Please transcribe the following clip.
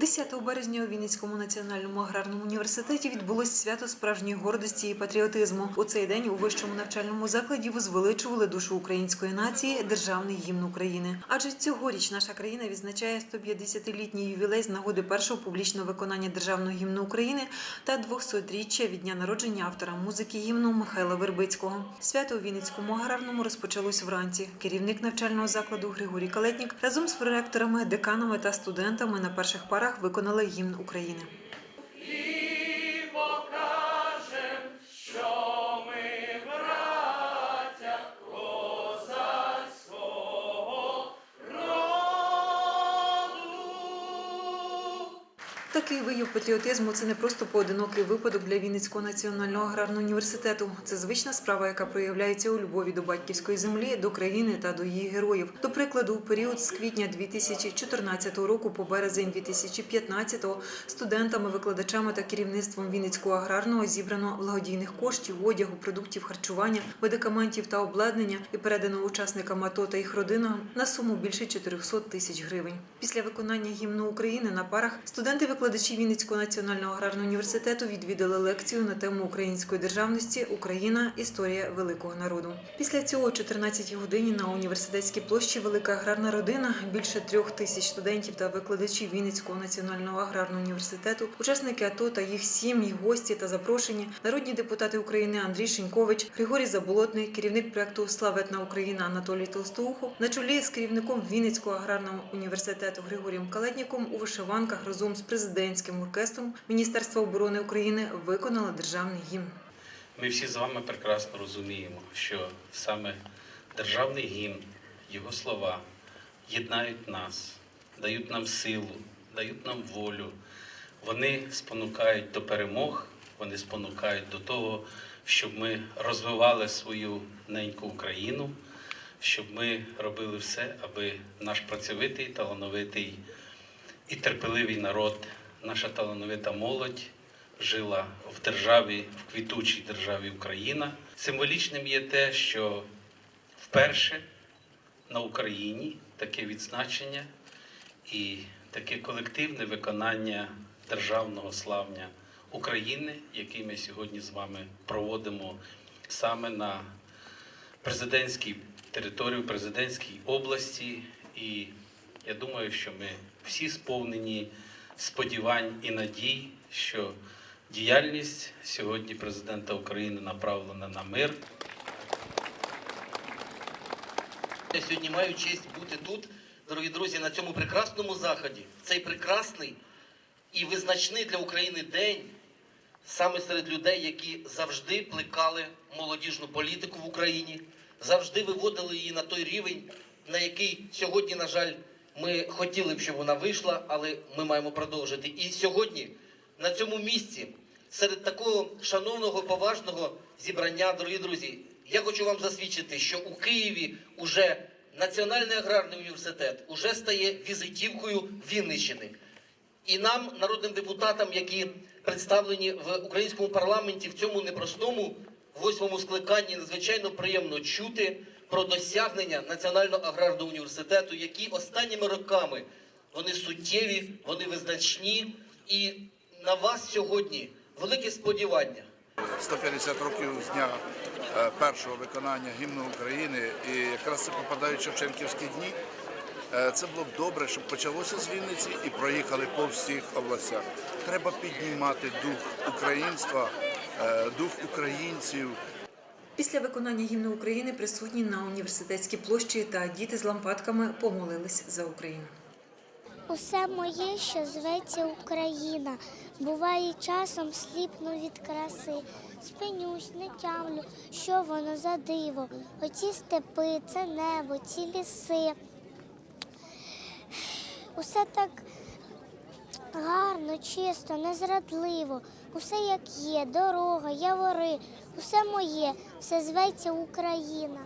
10 березня у Вінницькому національному аграрному університеті відбулось свято справжньої гордості і патріотизму. У цей день у вищому навчальному закладі возвеличували душу української нації державний гімн України. Адже цьогоріч наша країна відзначає 150-літній ювілей з нагоди першого публічного виконання державного гімну України та 200-річчя від дня народження автора музики гімну Михайла Вербицького. Свято у Вінницькому аграрному розпочалось вранці. Керівник навчального закладу Григорій Калетнік разом з проректорами, деканами та студентами на перших парах виконали гімн України. Такий вияв патріотизму це не просто поодинокий випадок для Вінницького національного аграрного університету. Це звична справа, яка проявляється у любові до батьківської землі, до країни та до її героїв. До прикладу, у період з квітня 2014 року по березень 2015 студентами, викладачами та керівництвом Вінницького аграрного зібрано благодійних коштів, одягу, продуктів харчування, медикаментів та обладнання і передано учасникам АТО та їх родинам на суму більше 400 тисяч гривень. Після виконання гімну України на парах студенти-викладачі Вінницького національного аграрного університету відвідали лекцію на тему української державності Україна історія великого народу. Після цього о 14 годині на університетській площі Велика аграрна родина більше трьох тисяч студентів та викладачів Вінницького національного аграрного університету, учасники АТО та їх сім'ї, гості та запрошені, народні депутати України Андрій Шинькович, Григорій Заболотний, керівник проекту Славетна Україна Анатолій Толстоухов, на чолі з керівником Вінницького аграрного університету Григорієм Калетніком у вишиванках разом з президентським оркестром Міністерства оборони України виконали державний гімн. Ми всі з вами прекрасно розуміємо, що саме державний гімн, його слова єднають нас, дають нам силу, дають нам волю. Вони спонукають до перемог, вони спонукають до того, щоб ми розвивали свою неньку Україну, щоб ми робили все, аби наш працьовитий, талановитий і терпеливий народ, наша талановита молодь жила в державі, в квітучій державі Україна. Символічним є те, що вперше на Україні таке відзначення і таке колективне виконання державного славня України, який ми сьогодні з вами проводимо саме на президентській території, президентській області. І я думаю, що ми всі сповнені сподівань і надій, що діяльність сьогодні президента України направлена на мир. Я сьогодні маю честь бути тут, дорогі друзі, на цьому прекрасному заході. Цей прекрасний і визначний для України день саме серед людей, які завжди плекали молодіжну політику в Україні, завжди виводили її на той рівень, на який сьогодні, на жаль, ми хотіли б, щоб вона вийшла, але ми маємо продовжити. І сьогодні на цьому місці, серед такого шановного, поважного зібрання, дорогі друзі, я хочу вам засвідчити, що у Києві уже Національний аграрний університет уже стає візитівкою Вінниччини. І нам, народним депутатам, які представлені в українському парламенті в цьому непростому восьмому скликанні, надзвичайно приємно чути про досягнення Національного аграрного університету, які останніми роками вони суттєві, вони визначні, і на вас сьогодні велике сподівання. 150 років з дня е, першого виконання гімну України, і якраз це попадають Шевченківські дні. Е, Це було б добре, щоб почалося з Вінниці і проїхали по всіх областях. Треба піднімати дух українства, дух українців. Після виконання гімну України присутні на університетській площі та діти з лампадками помолились за Україну. Усе моє, що зветься Україна, буває часом сліпну від краси. Спинюсь, не тямлю, що воно за диво. Оці степи, це небо, ці ліси. Усе так гарно, чисто, незрадливо. Усе як є, дорога, явори, усе моє, все зветься Україна.